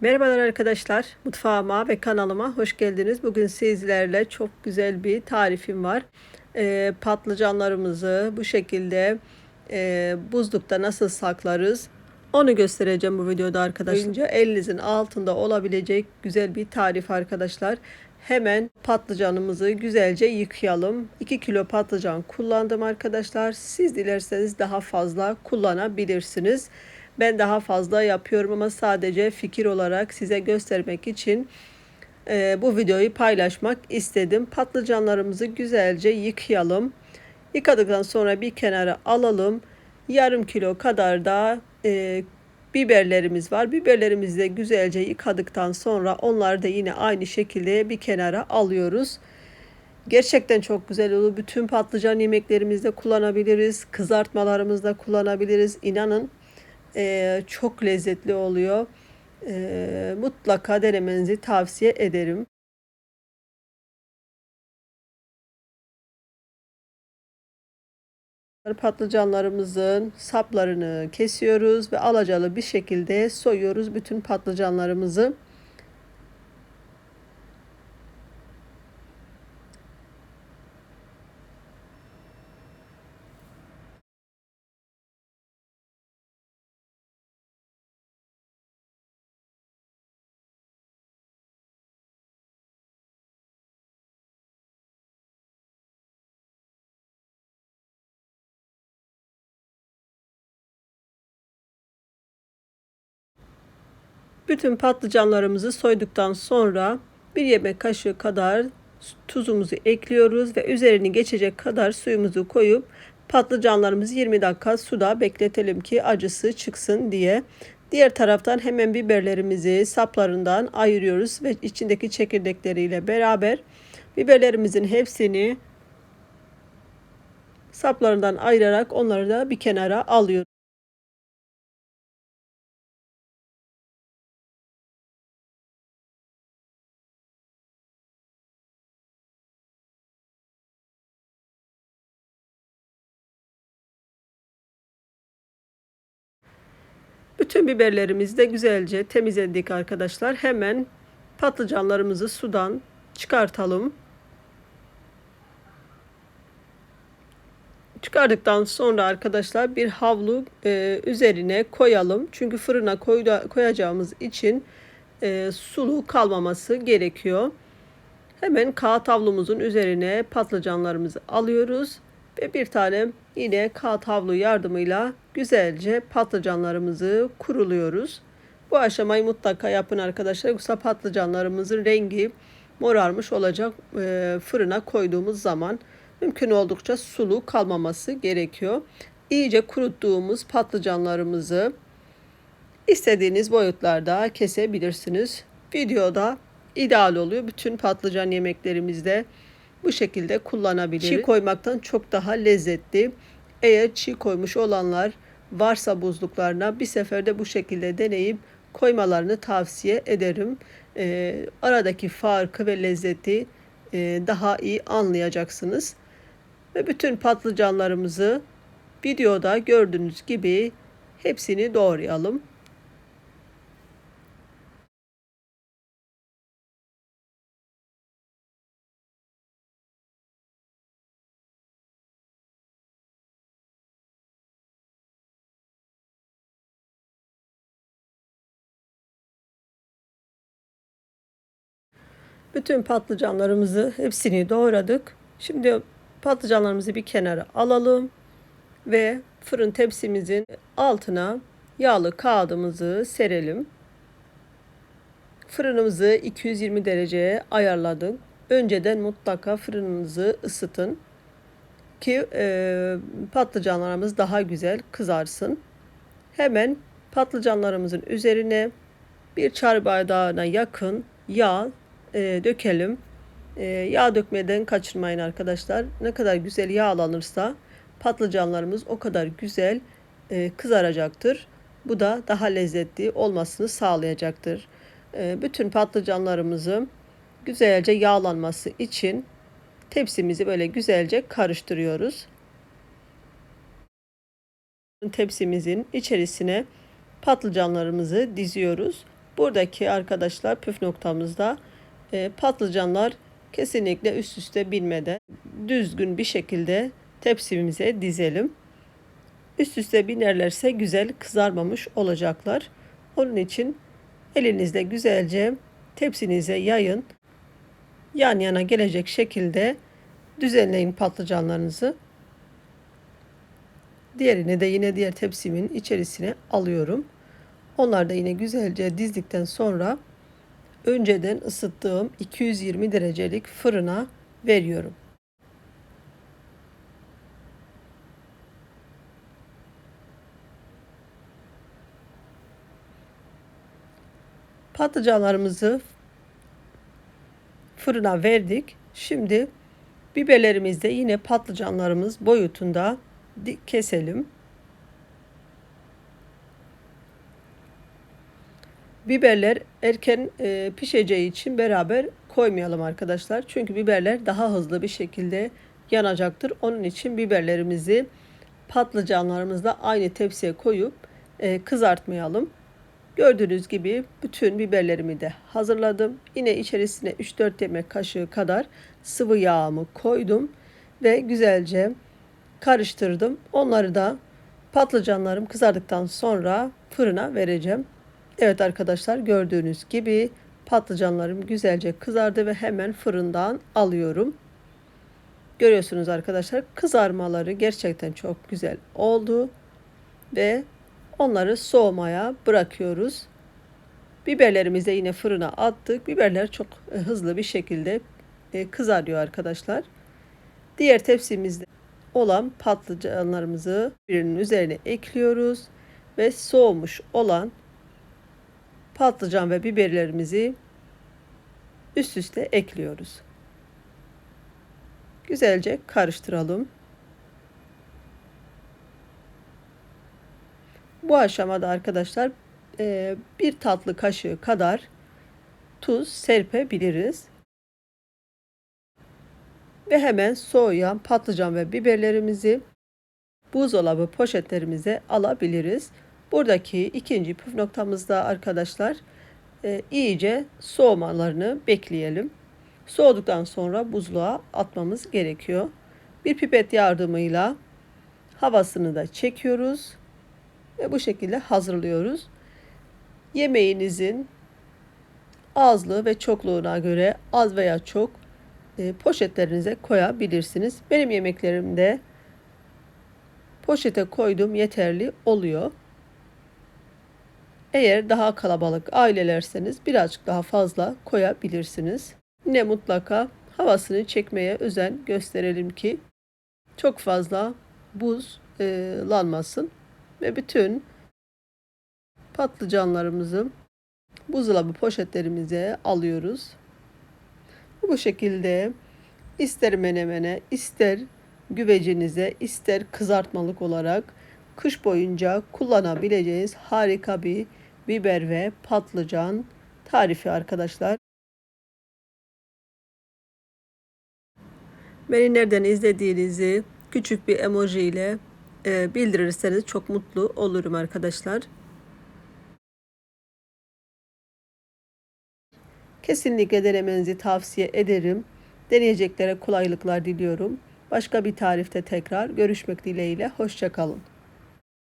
Merhabalar arkadaşlar. Mutfağıma ve kanalıma hoş geldiniz. Bugün sizlerle çok güzel bir tarifim var. Ee, patlıcanlarımızı bu şekilde e, buzlukta nasıl saklarız onu göstereceğim bu videoda arkadaşlar. Önce elinizin altında olabilecek güzel bir tarif arkadaşlar. Hemen patlıcanımızı güzelce yıkayalım. 2 kilo patlıcan kullandım arkadaşlar. Siz dilerseniz daha fazla kullanabilirsiniz. Ben daha fazla yapıyorum ama sadece fikir olarak size göstermek için e, bu videoyu paylaşmak istedim. Patlıcanlarımızı güzelce yıkayalım. Yıkadıktan sonra bir kenara alalım. Yarım kilo kadar da e, biberlerimiz var. Biberlerimizi de güzelce yıkadıktan sonra onları da yine aynı şekilde bir kenara alıyoruz. Gerçekten çok güzel olur. Bütün patlıcan yemeklerimizde kullanabiliriz. Kızartmalarımızda kullanabiliriz. İnanın e, çok lezzetli oluyor. E, mutlaka denemenizi tavsiye ederim. Patlıcanlarımızın saplarını kesiyoruz ve alacalı bir şekilde soyuyoruz bütün patlıcanlarımızı. Bütün patlıcanlarımızı soyduktan sonra bir yemek kaşığı kadar tuzumuzu ekliyoruz ve üzerini geçecek kadar suyumuzu koyup patlıcanlarımızı 20 dakika suda bekletelim ki acısı çıksın diye. Diğer taraftan hemen biberlerimizi saplarından ayırıyoruz ve içindeki çekirdekleriyle beraber biberlerimizin hepsini saplarından ayırarak onları da bir kenara alıyoruz. Bütün biberlerimizi de güzelce temizledik arkadaşlar. Hemen patlıcanlarımızı sudan çıkartalım. Çıkardıktan sonra arkadaşlar bir havlu e, üzerine koyalım. Çünkü fırına koyda, koyacağımız için e, sulu kalmaması gerekiyor. Hemen kağıt havlumuzun üzerine patlıcanlarımızı alıyoruz ve bir tane yine kağıt havlu yardımıyla güzelce patlıcanlarımızı kuruluyoruz. Bu aşamayı mutlaka yapın arkadaşlar. Yoksa patlıcanlarımızın rengi morarmış olacak e, fırına koyduğumuz zaman mümkün oldukça sulu kalmaması gerekiyor. İyice kuruttuğumuz patlıcanlarımızı istediğiniz boyutlarda kesebilirsiniz. Videoda ideal oluyor. Bütün patlıcan yemeklerimizde bu şekilde kullanabiliriz. Çiğ koymaktan çok daha lezzetli. Eğer çiğ koymuş olanlar varsa buzluklarına bir seferde bu şekilde deneyip koymalarını tavsiye ederim. E, aradaki farkı ve lezzeti e, daha iyi anlayacaksınız. Ve bütün patlıcanlarımızı videoda gördüğünüz gibi hepsini doğrayalım. Bütün patlıcanlarımızı hepsini doğradık. Şimdi patlıcanlarımızı bir kenara alalım ve fırın tepsimizin altına yağlı kağıdımızı serelim. Fırınımızı 220 dereceye ayarladık. Önceden mutlaka fırınınızı ısıtın ki e, patlıcanlarımız daha güzel kızarsın. Hemen patlıcanlarımızın üzerine bir çay bardağına yakın yağ e, dökelim. E, yağ dökmeden kaçırmayın arkadaşlar. Ne kadar güzel yağlanırsa patlıcanlarımız o kadar güzel e, kızaracaktır. Bu da daha lezzetli olmasını sağlayacaktır. E, bütün patlıcanlarımızı güzelce yağlanması için tepsimizi böyle güzelce karıştırıyoruz. Tepsimizin içerisine patlıcanlarımızı diziyoruz. Buradaki arkadaşlar püf noktamızda e, patlıcanlar kesinlikle üst üste binmeden düzgün bir şekilde tepsimize dizelim. Üst üste binerlerse güzel kızarmamış olacaklar. Onun için elinizde güzelce tepsinize yayın. Yan yana gelecek şekilde düzenleyin patlıcanlarınızı. Diğerini de yine diğer tepsimin içerisine alıyorum. Onlar da yine güzelce dizdikten sonra önceden ısıttığım 220 derecelik fırına veriyorum. Patlıcanlarımızı fırına verdik. Şimdi biberlerimizi de yine patlıcanlarımız boyutunda keselim. Biberler erken e, pişeceği için beraber koymayalım arkadaşlar. Çünkü biberler daha hızlı bir şekilde yanacaktır. Onun için biberlerimizi patlıcanlarımızla aynı tepsiye koyup e, kızartmayalım. Gördüğünüz gibi bütün biberlerimi de hazırladım. Yine içerisine 3-4 yemek kaşığı kadar sıvı yağımı koydum ve güzelce karıştırdım. Onları da patlıcanlarım kızardıktan sonra fırına vereceğim. Evet arkadaşlar gördüğünüz gibi patlıcanlarım güzelce kızardı ve hemen fırından alıyorum. Görüyorsunuz arkadaşlar kızarmaları gerçekten çok güzel oldu ve onları soğumaya bırakıyoruz. Biberlerimizi yine fırına attık. Biberler çok e, hızlı bir şekilde e, kızarıyor arkadaşlar. Diğer tepsimizde olan patlıcanlarımızı birinin üzerine ekliyoruz ve soğumuş olan patlıcan ve biberlerimizi üst üste ekliyoruz. Güzelce karıştıralım. Bu aşamada arkadaşlar e, bir tatlı kaşığı kadar tuz serpebiliriz. Ve hemen soğuyan patlıcan ve biberlerimizi buzdolabı poşetlerimize alabiliriz. Buradaki ikinci püf noktamızda arkadaşlar e, iyice soğumalarını bekleyelim. Soğuduktan sonra buzluğa atmamız gerekiyor. Bir pipet yardımıyla havasını da çekiyoruz ve bu şekilde hazırlıyoruz. Yemeğinizin azlığı ve çokluğuna göre az veya çok e, poşetlerinize koyabilirsiniz. Benim yemeklerimde poşete koydum yeterli oluyor. Eğer daha kalabalık ailelerseniz birazcık daha fazla koyabilirsiniz. Yine mutlaka havasını çekmeye özen gösterelim ki çok fazla buzlanmasın ve bütün patlıcanlarımızı buzdolabı poşetlerimize alıyoruz. Bu şekilde ister menemene, ister güvecinize, ister kızartmalık olarak kış boyunca kullanabileceğiniz harika bir biber ve patlıcan tarifi arkadaşlar. Beni nereden izlediğinizi küçük bir emoji ile e, bildirirseniz çok mutlu olurum arkadaşlar. Kesinlikle denemenizi tavsiye ederim. Deneyeceklere kolaylıklar diliyorum. Başka bir tarifte tekrar görüşmek dileğiyle. Hoşçakalın.